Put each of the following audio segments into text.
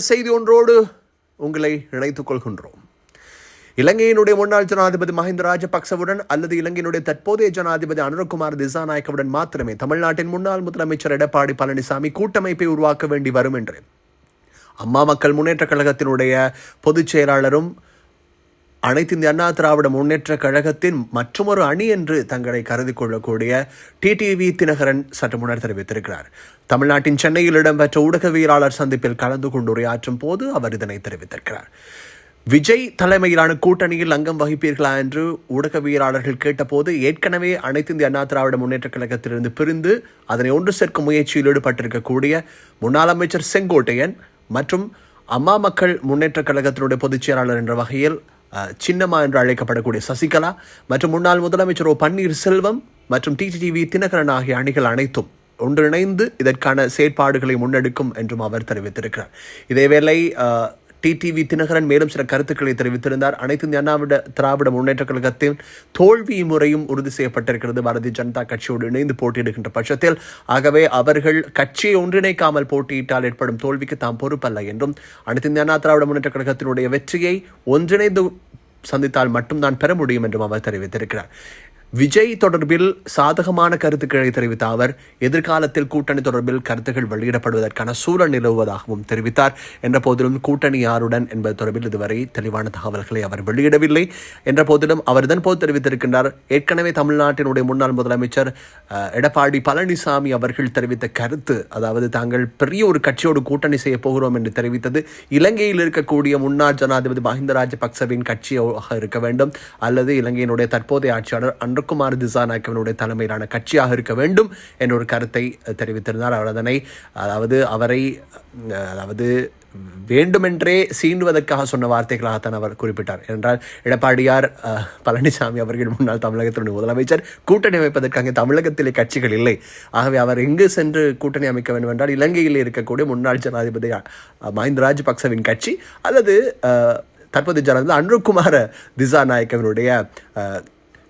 செய்தி ஒன்றோடு உங்களை இணைத்துக் கொள்கின்றோம். இலங்கையினுடைய முன்னாள் ஜனாதிபதி மஹிந்த ராஜபக்சவுடன் அல்லது இலங்கையினுடைய தற்போதைய ஜனாதிபதி அனுரகுமார் திசாநாயக்கவுடன் மாத்திரமே தமிழ்நாட்டின் முன்னாள் முதலமைச்சர் எடப்பாடி பழனிசாமி கூட்டமைப்பை உருவாக்க வேண்டி வரும் என்று. அம்மா மக்கள் முன்னேற்றக் கழகத்தினுடைய பொதுச் செயலாளரும் அனைத்து இந்திய அண்ணா திராவிட முன்னேற்ற கழகத்தின் மற்றொரு அணி என்று தங்களை கருதி கொள்ளக்கூடிய டிடிவி தினகரன் சற்று முன்னர் தெரிவித்திருக்கிறார். தமிழ்நாட்டின் சென்னையில் இடம்பெற்ற ஊடகவியலாளர் சந்திப்பில் கலந்து கொண்டு உரையாற்றும் போது அவர் இதனை தெரிவித்திருக்கிறார். விஜய் தலைமையிலான கூட்டணியில் அங்கம் வகிப்பீர்களா என்று ஊடகவியலாளர்கள் கேட்டபோது ஏற்கனவே அனைத்து இந்திய அண்ணா திராவிட முன்னேற்ற கழகத்திலிருந்து பிரிந்து அதனை ஒன்று சேர்க்கும் முயற்சியில் ஈடுபட்டிருக்கக்கூடிய முன்னாள் அமைச்சர் செங்கோட்டையன் மற்றும் அம்மா மக்கள் முன்னேற்ற கழகத்தினுடைய பொதுச் செயலாளர் என்ற வகையில் சின்னம்மா என்று அழைக்கப்படக்கூடிய சசிகலா மற்றும் முன்னாள் முதலமைச்சர் ஓ பன்னீர்செல்வம் மற்றும் டிடிடிவி தினகரன் ஆகிய அணிகள் அனைத்தும் ஒன்றிணைந்து இதற்கான செயற்பாடுகளை முன்னெடுக்கும் என்றும் அவர் தெரிவித்திருக்கிறார். இதேவேளை டிடிவி தினகரன் மேலும் சில கருத்துக்களை தெரிவித்திருந்தார். அனைத்து இந்திய அண்ணாவிட திராவிட முன்னேற்ற கழகத்தின் தோல்வி முறையும் உறுதி செய்யப்பட்டிருக்கிறது. பாரதிய ஜனதா கட்சியோடு இணைந்து போட்டியிடுகின்ற பட்சத்தில் ஆகவே அவர்கள் கட்சியை ஒன்றிணைக்காமல் போட்டியிட்டால் ஏற்படும் தோல்விக்கு தாம் பொறுப்பல்ல என்றும் அனைத்து இந்திய அண்ணா திராவிட முன்னேற்ற கழகத்தினுடைய வெற்றியை ஒன்றிணைந்து சந்தித்தால் மட்டும்தான் பெற முடியும் என்றும் அவர் தெரிவித்திருக்கிறார். விஜய் தொடர்பில் சாதகமான கருத்துக்களை தெரிவித்த அவர் எதிர்காலத்தில் கூட்டணி தொடர்பில் கருத்துக்கள் வெளியிடப்படுவதற்கான சூழல் நிலவுவதாகவும் தெரிவித்தார். என்ற போதிலும் கூட்டணி யாருடன் என்பது தொடர்பில் இதுவரை தெளிவான தகவல்களை அவர் வெளியிடவில்லை. என்ற போதிலும் அவர் இதன் போது தெரிவித்திருக்கின்றார் ஏற்கனவே தமிழ்நாட்டினுடைய முன்னாள் முதலமைச்சர் எடப்பாடி பழனிசாமி அவர்கள் தெரிவித்த கருத்து அதாவது தாங்கள் பெரிய ஒரு கட்சியோடு கூட்டணி செய்ய போகிறோம் என்று தெரிவித்தது இலங்கையில் இருக்கக்கூடிய முன்னாள் ஜனாதிபதி மஹிந்த ராஜபக்சவின் கட்சியாக இருக்க வேண்டும் அல்லது இலங்கையினுடைய தற்போதைய ஆட்சியாளர் அன்று அன்றகுமார் திசாநாயக்கவனுடைய தலைமையிலான கட்சியாக இருக்க வேண்டும் என்ற ஒரு கருத்தை தெரிவித்திருந்தார். அவர் அதனை அதாவது அவரை அதாவது வேண்டுமென்றே சீண்டுவதற்காக சொன்ன வார்த்தைகளாகத்தான் அவர் குறிப்பிட்டார். என்றால் எடப்பாடியார் அஹ், பழனிசாமி அவர்கள் முன்னாள் தமிழகத்தினுடைய முதலமைச்சர் கூட்டணி அமைப்பதற்காக தமிழகத்திலே கட்சிகள் இல்லை. ஆகவே அவர் எங்கு சென்று கூட்டணி அமைக்க வேண்டும் என்றால் இலங்கையில் இருக்கக்கூடிய முன்னாள் ஜனாதிபதி மஹிந்த ராஜபக்சவின் கட்சி அல்லது தற்போது ஜனாதிபதி அன்ருகுமார திசாநாயக்கவனுடைய அஹ்,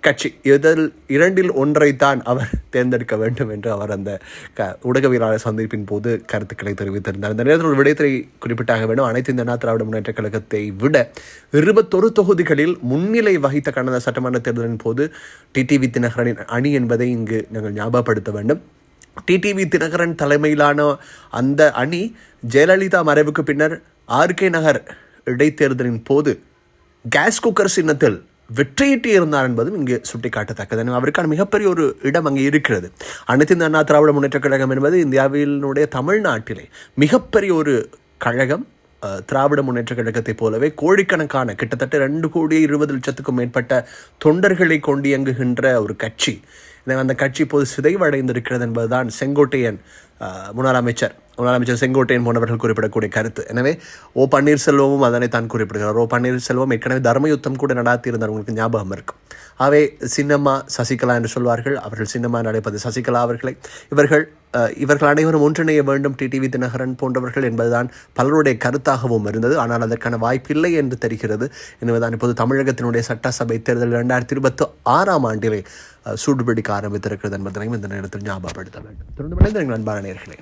கட்சி இதில் இரண்டில் ஒன்றைத்தான் அவர் தேர்ந்தெடுக்க வேண்டும் என்று அவர் அந்த க ஊடகவியலாளர் சந்திப்பின் போது கருத்துக்களை தெரிவித்திருந்தார். இந்த நேரத்தில் ஒரு விடயத்தை குறிப்பிட்டாக வேண்டும். அனைத்து இந்த அண்ணா திராவிட முன்னேற்ற கழகத்தை விட இருபத்தொரு தொகுதிகளில் முன்னிலை வகித்த கடந்த சட்டமன்ற தேர்தலின் போது டிடிவி தினகரனின் அணி என்பதை இங்கு நாங்கள் ஞாபகப்படுத்த வேண்டும். டிடிவி தினகரன் தலைமையிலான அந்த அணி ஜெயலலிதா மறைவுக்கு பின்னர் ஆர்கே நகர் இடைத்தேர்தலின் போது கேஸ் குக்கர் சின்னத்தில் வெற்றியிட்டு இருந்தார் என்பதும் இங்கு சுட்டிக்காட்டத்தக்கது. அவருக்கான மிகப்பெரிய ஒரு இடம் அங்கே இருக்கிறது. அனைத்து இந்த அண்ணா திராவிட முன்னேற்ற கழகம் என்பது இந்தியாவினுடைய தமிழ்நாட்டிலே மிகப்பெரிய ஒரு கழகம். திராவிட முன்னேற்ற கழகத்தை போலவே கோடிக்கணக்கான கிட்டத்தட்ட ரெண்டு கோடி இருபது லட்சத்துக்கும் மேற்பட்ட தொண்டர்களை கொண்டு இயங்குகின்ற ஒரு கட்சி. எனவே அந்த கட்சி இப்போது சிதைவடைந்திருக்கிறது என்பதுதான் செங்கோட்டையன் முன்னாள் அமைச்சர் முன்னாள் அமைச்சர் செங்கோட்டையன் போன்றவர்கள் குறிப்பிடக்கூடிய கருத்து. எனவே ஓ பன்னீர்செல்வமும் அதனை தான் குறிப்பிடுகிறார். ஓ பன்னீர்செல்வம் ஏற்கனவே தர்மயுத்தம் கூட நடாத்தியிருந்தவங்களுக்கு ஞாபகம் இருக்கும். அவை சின்னம்மா சசிகலா என்று சொல்வார்கள். அவர்கள் சின்னம்மா என்று சசிகலா அவர்களை. இவர்கள் இவர்கள் அனைவரும் ஒன்றிணைய வேண்டும். டிடிவி தினகரன் போன்றவர்கள் என்பதுதான் பலருடைய கருத்தாகவும் இருந்தது. ஆனால் அதற்கான வாய்ப்பில்லை என்று தெரிகிறது. எனவேதான் இப்போது தமிழகத்தினுடைய சட்டசபை தேர்தல் இரண்டாயிரத்தி இருபத்தி ஆறாம் ஆண்டிலே சூடுபிடிக்க ஆரம்பித்திருக்கிறது என்பதனையும் இந்த நேரத்தில் ஞாபகப்படுத்த வேண்டும். திருநெல்வேலி எங்கள் அன்பான நேர்களே